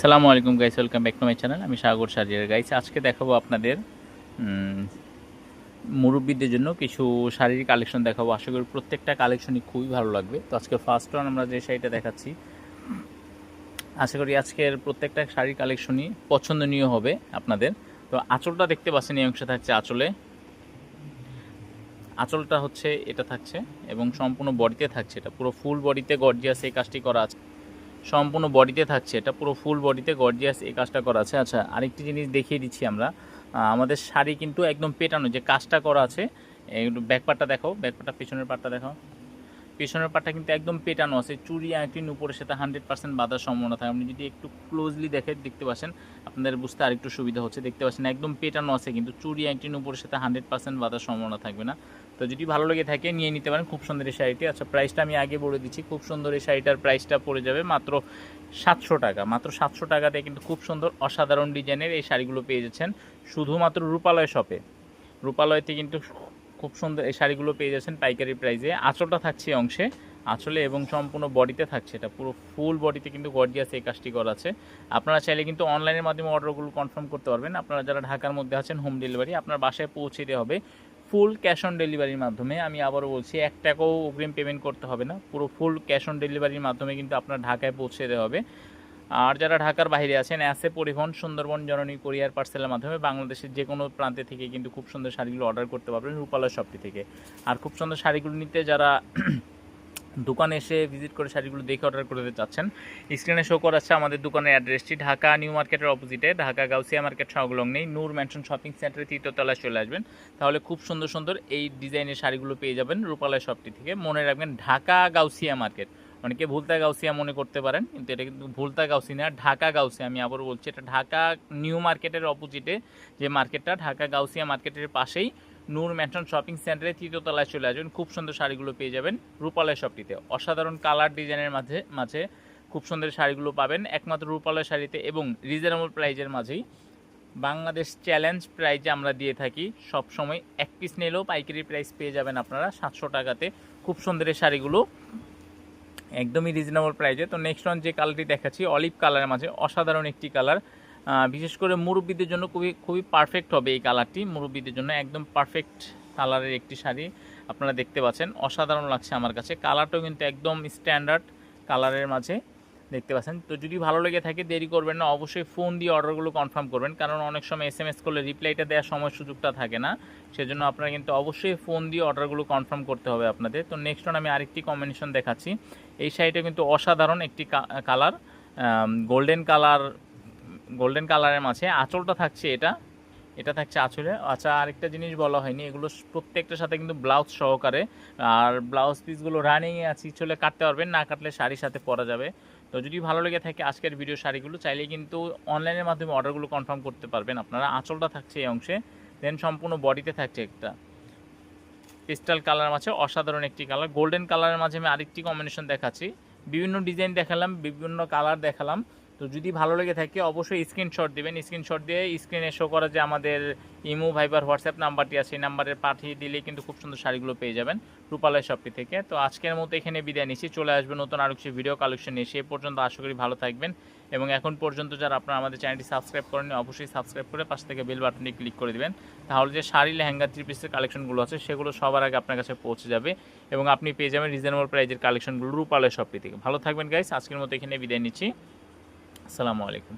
সালামু আলাইকুম guys welcome back to my channel আমি সাগর সাজিয়ার গাইস আজকে দেখাবো আপনাদের মুরব্বীদের জন্য কিছু শাড়ির কালেকশন দেখাবো। আশা করি প্রত্যেকটা কালেকশনই খুবই ভালো লাগবে। তো আজকে ফার্স্ট ওয়ান আমরা যে শাড়িটা দেখাচ্ছি, আশা করি আজকের প্রত্যেকটা শাড়ির কালেকশনই পছন্দনীয় হবে আপনাদের। তো আঁচলটা দেখতে পাচ্ছেন, এই অংশে থাকছে আঁচলে। আঁচলটা হচ্ছে, এটা থাকছে এবং সম্পূর্ণ বডিতে থাকছে। এটা পুরো ফুল বডিতে গর্জিয়াস এই কাজটি করা আছে। সম্পূর্ণ বডিতে থাকছে। এটা পুরো ফুল বডিতে গর্জিয়াস এই কাজটা করা আছে। আচ্ছা আরেকটি জিনিস দেখিয়ে দিচ্ছি আমরা। আমাদের শাড়ি কিন্তু একদম পেটানো, যে কাজটা করা আছে একটু ব্যাক পার্টটা দেখো ব্যাক পার্টটা পিছনের পাটটা দেখো। পিছনের পার্টটা কিন্তু একদম পেটানো আছে, চুরি আংটির উপরে সেটা হান্ড্রেড পার্সেন্ট বাঁধার সম্ভাবনা থাকে। আপনি যদি একটু ক্লোজলি দেখে দেখতে পাচ্ছেন, আপনাদের বুঝতে আরেকটু সুবিধা হচ্ছে। দেখতে পাচ্ছেন একদম পেটানো আছে, কিন্তু চুরি আংটির উপরে সেটা হান্ড্রেড পার্সেন্ট বাঁধার সম্ভাবনা থাকবে না। তো যদি ভালো লেগে থাকে, নিয়ে নিতে পারেন। খুব সুন্দর এই শাড়িটি। আচ্ছা প্রাইসটা আমি আগে বলে দিচ্ছি। খুব সুন্দর এই শাড়িটার প্রাইসটা পড়ে যাবে মাত্র সাতশো টাকা। মাত্র সাতশো টাকাতে কিন্তু খুব সুন্দর অসাধারণ ডিজাইনের এই শাড়িগুলো পেয়ে যাচ্ছেন। শুধুমাত্র রূপালয় শপে রূপালয়তে কিন্তু খুব সুন্দর এই শাড়িগুলো পেয়ে যাচ্ছেন পাইকারি প্রাইসে। আঁচলটা থাকছে অংশে। আঁচলে এবং সম্পূর্ণ বডিতে থাকছে এটা। পুরো ফুল বডিতে কিন্তু গর্জিয়াস এই কাজটি করা আছে। আপনারা চাইলে কিন্তু অনলাইনের মাধ্যমে অর্ডারগুলো কনফার্ম করতে পারবেন। আপনারা যারা ঢাকার মধ্যে আছেন হোম ডেলিভারি আপনার বাসায় পৌঁছে দিতে হবে ফুল ক্যাশ অন ডেলিভারির মাধ্যমে। আমি আবারও বলছি, এক টাকাও অগ্রিম পেমেন্ট করতে হবে না। পুরো ফুল ক্যাশ অন ডেলিভারির মাধ্যমে কিন্তু আপনার ঢাকায় পৌঁছে দেওয়া হবে। আর যারা ঢাকার বাইরে আছেন, অ্যাসে পরিবহন, সুন্দরবন, জননী কোরিয়ার পার্সেলের মাধ্যমে বাংলাদেশের যে কোনো প্রান্তে থেকে কিন্তু খুব সুন্দর শাড়িগুলো অর্ডার করতে পারবেন রূপালয় শপটি থেকে। আর খুব সুন্দর শাড়িগুলো নিতে যারা দোকানে এসে ভিজিট করে শাড়িগুলো দেখে অর্ডার করতে চাচ্ছেন স্ক্রিনে শো করাচ্ছে আমাদের দোকানের অ্যাড্রেসটি ঢাকা নিউ মার্কেটের অপোজিটে ঢাকা গাউসিয়া মার্কেট সংলগ্নেই নূর ম্যানশন শপিং সেন্টারে তৃতীয়তলায় চলে আসবেন। তাহলে খুব সুন্দর সুন্দর এই ডিজাইনের শাড়িগুলো পেয়ে যাবেন রূপালয় শপটি থেকে। মনে রাখবেন ঢাকা গাউসিয়া মার্কেট। অনেকে ভুলতা গাউসিয়া মনে করতে পারেন, কিন্তু এটা কিন্তু ভুলতা গাউসি না, ঢাকা গাউসিয়া আমি আবারও বলছি। এটা ঢাকা নিউ মার্কেটের অপোজিটে যে মার্কেটটা, ঢাকা গাউসিয়া মার্কেটের পাশেই নূর ম্যানশন শপিং সেন্টারে তৃতীয়তলায় চলে আসবেন খুব সুন্দর শাড়িগুলো পেয়ে যাবেন রূপালয় শপটিতে। অসাধারণ কালার ডিজাইনের মাঝে মাঝে খুব সুন্দর শাড়িগুলো পাবেন। একমাত্র রূপালয় শাড়িতে এবং রিজনেবল প্রাইজের মাঝেই বাংলাদেশ চ্যালেঞ্জ প্রাইজে আমরা দিয়ে থাকি। সব সময় এক পিস নিলেও পাইকারি প্রাইস পেয়ে যাবেন আপনারা সাতশো টাকাতে। খুব সুন্দর শাড়িগুলো। একদমই রিজনেবল প্রাইজে তো নেক্সট ওয়ান যে কালারটি দেখাচ্ছি অলিভ কালারের মাঝে অসাধারণ একটি কালার বিশেষ করে মুরব্বীদের জন্য খুবই খুবই পারফেক্ট হবে এই কালারটি মুরব্বীদের জন্য একদম পারফেক্ট কালারের একটি শাড়ি আপনারা দেখতে পাচ্ছেন। অসাধারণ লাগছে আমার কাছে। কালারটাও কিন্তু একদম স্ট্যান্ডার্ড কালারের মাঝে। দেখতে পাচ্ছেন। তো যদি ভালো লেগে থাকে, দেরি করবেন না। অবশ্যই ফোন দিয়ে অর্ডারগুলো কনফার্ম করবেন। কারণ অনেক সময় এস এম এস করলে রিপ্লাইটা দেওয়ার সময় সুযোগটা থাকে না। সেজন্য আপনারা কিন্তু অবশ্যই ফোন দিয়ে অর্ডারগুলো কনফার্ম করতে হবে আপনাদের। তো নেক্সট আমি আরেকটি কম্বিনেশন দেখাচ্ছি। এই শাড়িটা কিন্তু অসাধারণ একটি কালার গোল্ডেন কালার গোল্ডেন কালারের মাঝে আঁচলটা থাকছে এটা। এটা থাকছে আঁচলে। আচ্ছা আরেকটা জিনিস বলা হয়নি। এগুলো প্রত্যেকটার সাথে কিন্তু ব্লাউজ সহকারে। আর ব্লাউজ পিসগুলো রানিংয়ে আছে, চলে কাটতে পারবেন। না কাটলে শাড়ির সাথে পরা যাবে। তো যদি ভালো লেগে থাকে আজকের ভিডিও শাড়িগুলো, চাইলে কিন্তু অনলাইনের মাধ্যমে অর্ডারগুলো কনফার্ম করতে পারবেন। আপনারা আঁচলটা থাকছে এই অংশে দেন সম্পূর্ণ বডিতে থাকছে একটা। ক্রিস্টাল কালার মাঝে, অসাধারণ একটি কালার গোল্ডেন কালারের মাঝে আমি আরেকটি কম্বিনেশন দেখাচ্ছি। বিভিন্ন ডিজাইন দেখালাম, বিভিন্ন কালার দেখালাম। তো যদি ভালো লেগে থাকে, অবশ্যই স্ক্রিনশট দিবেন। স্ক্রিনশট দিয়ে স্ক্রিনে শো করা যে আমাদের ইমো ভাইবার হোয়াটসঅ্যাপ নাম্বারটি আছে, এই নাম্বারে পাঠিয়ে দিলে কিন্তু খুব সুন্দর শাড়িগুলো পেয়ে যাবেন রূপালয় শপটি থেকে। তো আজকের মতো এখানে বিদায় নিচ্ছি। চলে আসবে নতুন আরও কিছু ভিডিও কালেকশন নিয়ে। সে পর্যন্ত আশা করি ভালো থাকবেন। এবং এখন পর্যন্ত যারা আপনারা আমাদের চ্যানেলটি সাবস্ক্রাইব করেনি অবশ্যই সাবস্ক্রাইব করে পাশ থেকে বেল বাটনটি ক্লিক করে দিবেন। তাহলে যে শাড়ি লেহেঙ্গা থ্রি পিসের কালেকশনগুলো আছে, সেগুলো সবার আগে আপনার কাছে পৌঁছে যাবে এবং আপনি পেয়ে যাবেন রিজনেবল প্রাইজের কালেকশনগুলো রূপালয় শপটি থেকে। ভালো থাকবেন গাইস আজকের মতো এখানে বিদায় নিচ্ছি। আসসালামু আলাইকুম।